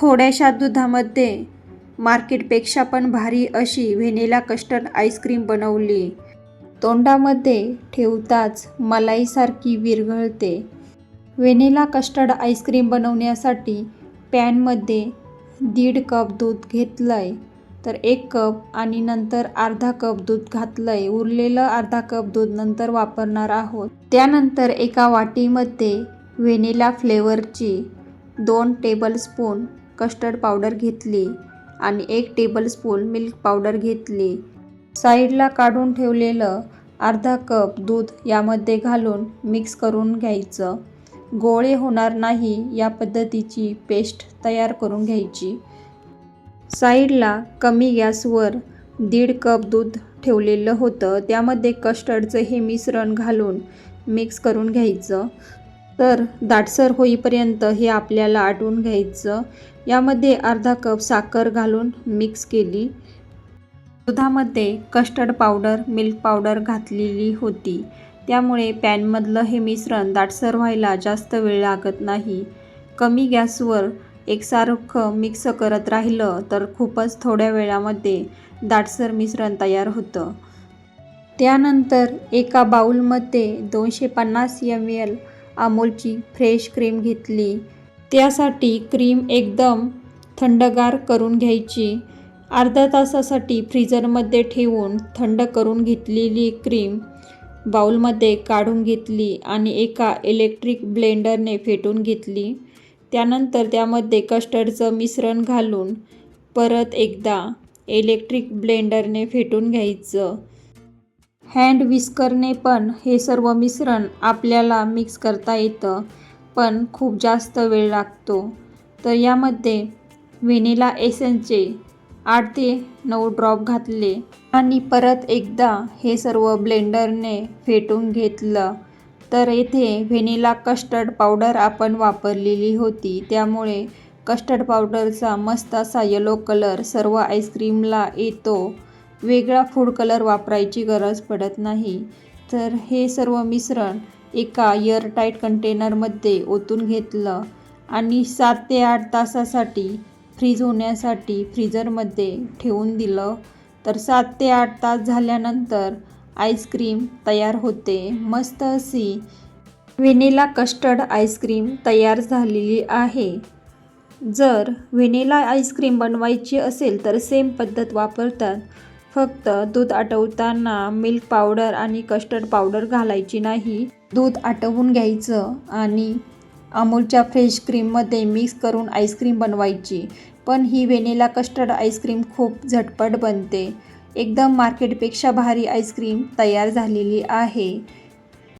थोड्याशा दुधामध्ये मार्केटपेक्षा पण भारी अशी व्हेनिला कस्टर्ड आईस्क्रीम बनवली. तोंडामध्ये ठेवताच मलाईसारखी विरघळते. व्हेनिला कस्टर्ड आईस्क्रीम बनवण्यासाठी पॅनमध्ये दीड कप दूध घेतलं आहे तर एक कप आणि नंतर अर्धा कप दूध घातलं आहे उरलेलं अर्धा कप दूध नंतर वापरणार आहोत. त्यानंतर एका वाटीमध्ये व्हेनिला फ्लेवरची दोन टेबलस्पून कस्टर्ड पावडर घेतली आणि एक टेबलस्पून मिल्क पावडर घेतली. साईडला काढून ठेवलेलं अर्धा कप दूध यामध्ये घालून मिक्स करून घ्यायचं. गोळे होणार नाही या पद्धतीची पेस्ट तयार करून घ्यायची. साईडला कमी गॅसवर दीड कप दूध ठेवलेलं होतं. त्यामध्ये कस्टर्डचं हे मिश्रण घालून मिक्स करून घ्यायचं. तर दाटसर होईपर्यंत हे आपल्याला आटवून घ्यायचं. यामध्ये अर्धा कप साखर घालून मिक्स केली. दुधामध्ये कस्टर्ड पावडर मिल्क पावडर घातलेली होती. त्यामुळे पॅनमधलं हे मिश्रण दाटसर व्हायला जास्त वेळ लागत नाही. कमी गॅसवर एकसारखं मिक्स करत राहिलं तर खूपच थोड्या वेळामध्ये दाटसर मिश्रण तयार होतं. त्यानंतर एका बाऊलमध्ये दोनशे पन्नास एम एल अमूलची फ्रेश क्रीम घेतली. त्यासाठी क्रीम एकदम थंडगार करून घ्यायची. अर्ध्या तासासाठी फ्रीजरमध्ये ठेवून थंड करून घेतलेली क्रीम बाउलमध्ये काढून घेतली आणि एका इलेक्ट्रिक ब्लेंडरने फेटून घेतली. त्यानंतर त्यामध्ये कस्टर्डचं मिश्रण घालून परत एकदा इलेक्ट्रिक ब्लेंडरने फेटून घ्यायचं. हँड विस्करने पण हे सर्व मिश्रण आपल्याला मिक्स करता येतं पण खूप जास्त वेळ लागतो. तर यामध्ये व्हेनिला एसेन्सचे आठ ते नऊ ड्रॉप घातले आणि परत एकदा हे सर्व ब्लेंडरने फेटून घेतलं. तर येथे व्हेनिला कस्टर्ड पावडर आपण वापरलेली होती त्यामुळे कस्टर्ड पावडरचा मस्त असा येलो कलर सर्व आईस्क्रीमला येतो. वेगळा फूड कलर वापरायची गरज पडत नाही. तर हे सर्व मिश्रण एका एअरटाईट कंटेनरमध्ये ओतून घेतलं आणि सात ते आठ तासासाठी फ्रीज होण्यासाठी फ्रीजरमध्ये ठेवून दिलं. तर सात ते आठ तास झाल्यानंतर आईस्क्रीम तयार होते. मस्त अशी व्हेनिला कस्टर्ड आईस्क्रीम तयार झालेली आहे. जर व्हेनिला आईस्क्रीम बनवायची असेल तर सेम पद्धत वापरतात. फक्त दूध आटवताना मिल्क पावडर आणि कस्टर्ड पावडर घालायची नाही. दूध आटवून घ्यायचं आणि अमूलच्या फ्रेश क्रीममध्ये मिक्स करून आईस्क्रीम बनवायची. पण ही वेनेला कस्टर्ड आईस्क्रीम खूप झटपट बनते. एकदम मार्केटपेक्षा भारी आईस्क्रीम तयार झालेली आहे.